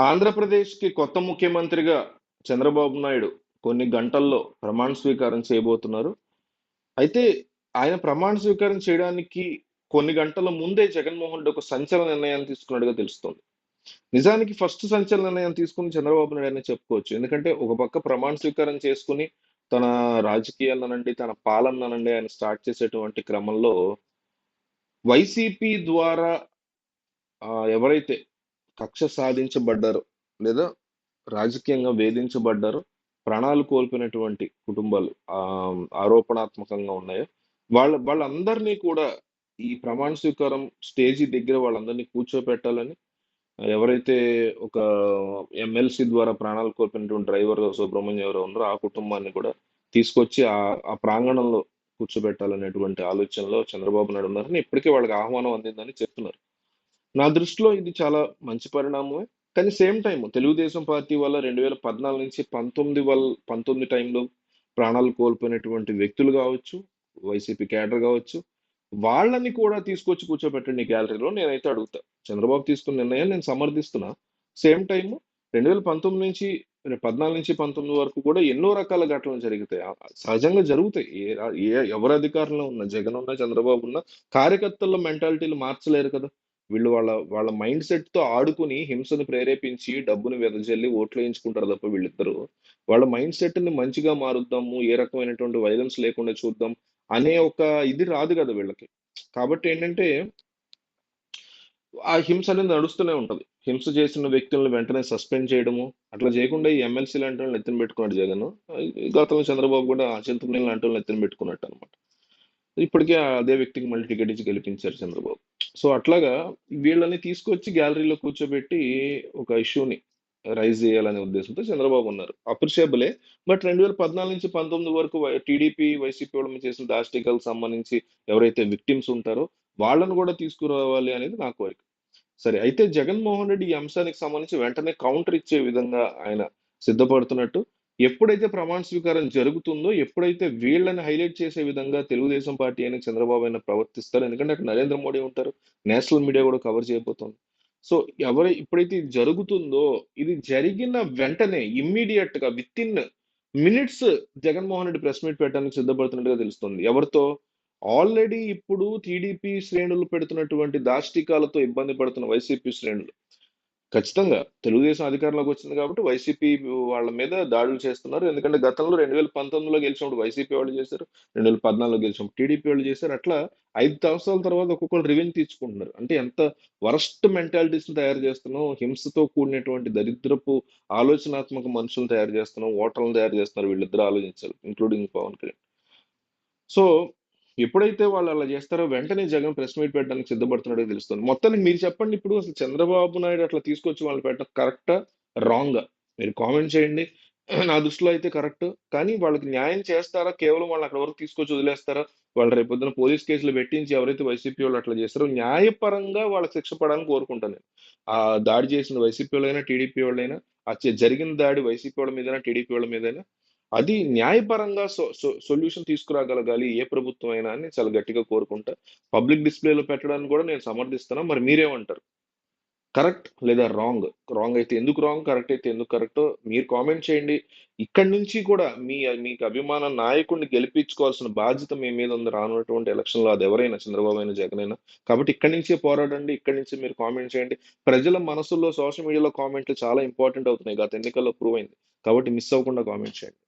ఆంధ్రప్రదేశ్‌కి కొత్త ముఖ్యమంత్రిగా చంద్రబాబు నాయుడు కొన్ని గంటల్లో ప్రమాణ స్వీకారం చేయబోతున్నారు. అయితే ఆయన ప్రమాణ స్వీకారం చేయడానికి కొన్ని గంటల ముందే జగన్మోహన్ రెడ్డి ఒక సంచలన నిర్ణయాన్ని తీసుకున్నట్టుగా తెలుస్తోంది. నిజానికి ఫస్ట్ సంచలన నిర్ణయం తీసుకుని చంద్రబాబు నాయుడు అనే చెప్పుకోవచ్చు. ఎందుకంటే ఒక పక్క ప్రమాణ స్వీకారం చేసుకొని తన రాజకీయాలనండి, తన పాలననండి ఆయన స్టార్ట్ చేసేటువంటి క్రమంలో వైసీపీ ద్వారా ఎవరైతే కక్ష సాధించబడ్డారు లేదా రాజకీయంగా వేధించబడ్డారు ప్రాణాలు కోల్పోయినటువంటి కుటుంబాలు ఆరోపణాత్మకంగా ఉన్నాయో వాళ్ళ వాళ్ళందరినీ కూడా ఈ ప్రమాణ స్వీకారం స్టేజి దగ్గర వాళ్ళందరినీ కూర్చోపెట్టాలని ఎవరైతే ఒక ఎమ్మెల్సీ ద్వారా ప్రాణాలు కోల్పోయినటువంటి డ్రైవర్ సుబ్రహ్మణ్యం ఎవరో ఉన్నారో ఆ కుటుంబాన్ని కూడా తీసుకొచ్చి ఆ ఆ ప్రాంగణంలో కూర్చోబెట్టాలనేటువంటి ఆలోచనలో చంద్రబాబు నాయుడు ఉన్నారని ఇప్పటికే వాళ్ళకి ఆహ్వానం అందిందని చెప్తున్నారు. నా దృష్టిలో ఇది చాలా మంచి పరిణామమే. కానీ సేమ్ టైం తెలుగుదేశం పార్టీ వల్ల 2014 నుంచి 19 వల్ 19 టైంలో ప్రాణాలు కోల్పోయినటువంటి వ్యక్తులు కావచ్చు వైసీపీ క్యాడర్ కావచ్చు వాళ్ళని కూడా తీసుకొచ్చి కూర్చోబెట్టండి గ్యాలరీలో నేనైతే అడుగుతా. చంద్రబాబు తీసుకున్న నిర్ణయాన్ని నేను సమర్థిస్తున్నా. సేమ్ టైము రెండు వేల పంతొమ్మిది నుంచి 14 నుంచి 19 వరకు కూడా ఎన్నో రకాల ఘటనలు జరుగుతాయి. సహజంగా జరుగుతాయి. ఏ ఏ ఎవరు అధికారంలో ఉన్నా, జగన్ ఉన్నా, చంద్రబాబు ఉన్నా కార్యకర్తల మెంటాలిటీలు మార్చలేరు కదా! వీళ్ళు వాళ్ళ వాళ్ళ మైండ్ సెట్‌తో ఆడుకుని హింసను ప్రేరేపించి, డబ్బును వెదజల్లి ఓట్లేయించుకుంటారు తప్ప వీళ్ళిద్దరూ. వాళ్ళ మైండ్ సెట్‌ని మంచిగా మారుద్దాము, ఏ రకమైనటువంటి వైలెన్స్ లేకుండా చూద్దాం అనే ఒక ఇది రాదు కదా వీళ్ళకి. కాబట్టి ఏంటంటే ఆ హింస అనేది నడుస్తూనే ఉంటుంది హింస చేసిన వ్యక్తులను వెంటనే సస్పెండ్ చేయడము, అట్లా చేయకుండా ఈ ఎమ్మెల్సీ లాంటి వాళ్ళని నెత్తిన పెట్టుకున్నాడు జగను. గతంలో చంద్రబాబు కూడా చింతమనేని లాంటి వాళ్ళని ఎత్తిన పెట్టుకున్నట్టు అనమాట ఇప్పటికే అదే వ్యక్తికి మళ్ళీ టికెట్ ఇచ్చి గెలిపించారు చంద్రబాబు. సో, అట్లాగా వీళ్ళని తీసుకొచ్చి గ్యాలరీలో కూర్చోబెట్టి ఒక ఇష్యూని రైజ్ చేయాలనే ఉద్దేశంతో చంద్రబాబు ఉన్నారు. అప్రిషియబులే. బట్ 2014 నుంచి 19 వరకు టీడీపీ, వైసీపీ వాళ్ళు చేసిన దాష్టికాలకు సంబంధించి ఎవరైతే విక్టిమ్స్ ఉంటారో వాళ్ళను కూడా తీసుకురావాలి అనేది నా కోరిక. సరే అయితే జగన్మోహన్ రెడ్డి ఈ అంశానికి సంబంధించి వెంటనే కౌంటర్ ఇచ్చే విధంగా ఆయన సిద్ధపడుతున్నట్టు ఎప్పుడైతే ప్రమాణ స్వీకారం జరుగుతుందో, ఎప్పుడైతే వీళ్ళని హైలైట్ చేసే విధంగా తెలుగుదేశం పార్టీ అయినా, చంద్రబాబు అయినా ప్రవర్తిస్తారు ఎందుకంటే అక్కడ నరేంద్ర మోడీ ఉంటారు. నేషనల్ మీడియా కూడా కవర్ చేయబోతోంది. సో, ఎవరు ఎప్పుడైతే ఇది జరుగుతుందో ఇది జరిగిన వెంటనే ఇమ్మీడియెట్గా within minutes Jaganmohan Reddy press meet పెట్టడానికి సిద్ధపడుతున్నట్టుగా తెలుస్తుంది. ఎవరితో? ఆల్రెడీ ఇప్పుడు టీడీపీ శ్రేణులు పెడుతున్నటువంటి దాష్టికాలతో ఇబ్బంది పడుతున్న వైసీపీ శ్రేణులు. ఖచ్చితంగా తెలుగుదేశం అధికారంలోకి వచ్చింది కాబట్టి వైసీపీ వాళ్ళ మీద దాడులు చేస్తున్నారు. ఎందుకంటే గతంలో 2019లో గెలిచినప్పుడు వైసీపీ వాళ్ళు చేశారు. 2014లో గెలిచినప్పుడు టీడీపీ వాళ్ళు చేశారు. అట్లా ఐదు సంవత్సరాల తర్వాత ఒక్కొక్కరు రివెన్యూ తీసుకుంటున్నారు అంటే ఎంత వరస్ట్ మెంటాలిటీస్‌ని తయారు చేస్తున్నాం, హింసతో కూడినటువంటి దరిద్రపు ఆలోచనాత్మక మనుషులను తయారు చేస్తున్నాం, ఓటర్లను తయారు చేస్తున్నారు వీళ్ళిద్దరూ ఆలోచించాలి. ఇంక్లూడింగ్ పవన్ కళ్యాణ్. సో, ఎప్పుడైతే వాళ్ళు అలా చేస్తారో వెంటనే జగన్ ప్రెస్ మీట్ పెట్టడానికి సిద్ధపడుతున్నాడో తెలుస్తుంది. మొత్తానికి మీరు చెప్పండి ఇప్పుడు అసలు చంద్రబాబు నాయుడు అట్లా తీసుకొచ్చి వాళ్ళు పెట్టడం కరెక్టా? రాంగ్ మీరు కామెంట్ చేయండి. నా దృష్టిలో అయితే కరెక్ట్. కానీ వాళ్ళకి న్యాయం చేస్తారా? కేవలం వాళ్ళు అక్కడ వరకు తీసుకొచ్చి వదిలేస్తారా? వాళ్ళు రేపొద్దున పోలీస్ కేసులు పెట్టించి ఎవరైతే వైసీపీ వాళ్ళు అట్లా చేస్తారో న్యాయపరంగా వాళ్ళకి శిక్ష పడాలని కోరుకుంటాను నేను. ఆ దాడి చేసిన వైసీపీ వాళ్ళైనా, టీడీపీ వాళ్ళైనా, ఆ జరిగిన దాడి వైసీపీ వాళ్ళ మీదైనా, టీడీపీ వాళ్ళ మీదైనా అది న్యాయపరంగా సో సొ సొల్యూషన్ తీసుకురాగలగాలి ఏ ప్రభుత్వం అయినా అని చాలా గట్టిగా కోరుకుంటా. పబ్లిక్ డిస్‌ప్లేలో పెట్టడాన్ని కూడా నేను సమర్థిస్తున్నా. మరి మీరేమంటారు? కరెక్ట్ లేదా రాంగ్? రాంగ్ అయితే ఎందుకు రాంగ్? కరెక్ట్ అయితే ఎందుకు కరెక్ట్ మీరు కామెంట్ చేయండి. ఇక్కడి నుంచి కూడా మీ మీకు అభిమాన నాయకుడిని గెలిపించుకోవాల్సిన బాధ్యత మీ మీద ఉంది రానున్నటువంటి ఎలక్షన్‌లో ఎవరైనా చంద్రబాబు అయినా, జగన్ అయినా. కాబట్టి ఇక్కడి నుంచే పోరాడండి. ఇక్కడి నుంచి మీరు కామెంట్ చేయండి. ప్రజల మనసుల్లో సోషల్ మీడియాలో కామెంట్‌లు చాలా ఇంపార్టెంట్ అవుతున్నాయి. గత ఎన్నికల్లో ప్రూవ్ అయింది. కాబట్టి మిస్ అవ్వకుండా కామెంట్ చేయండి.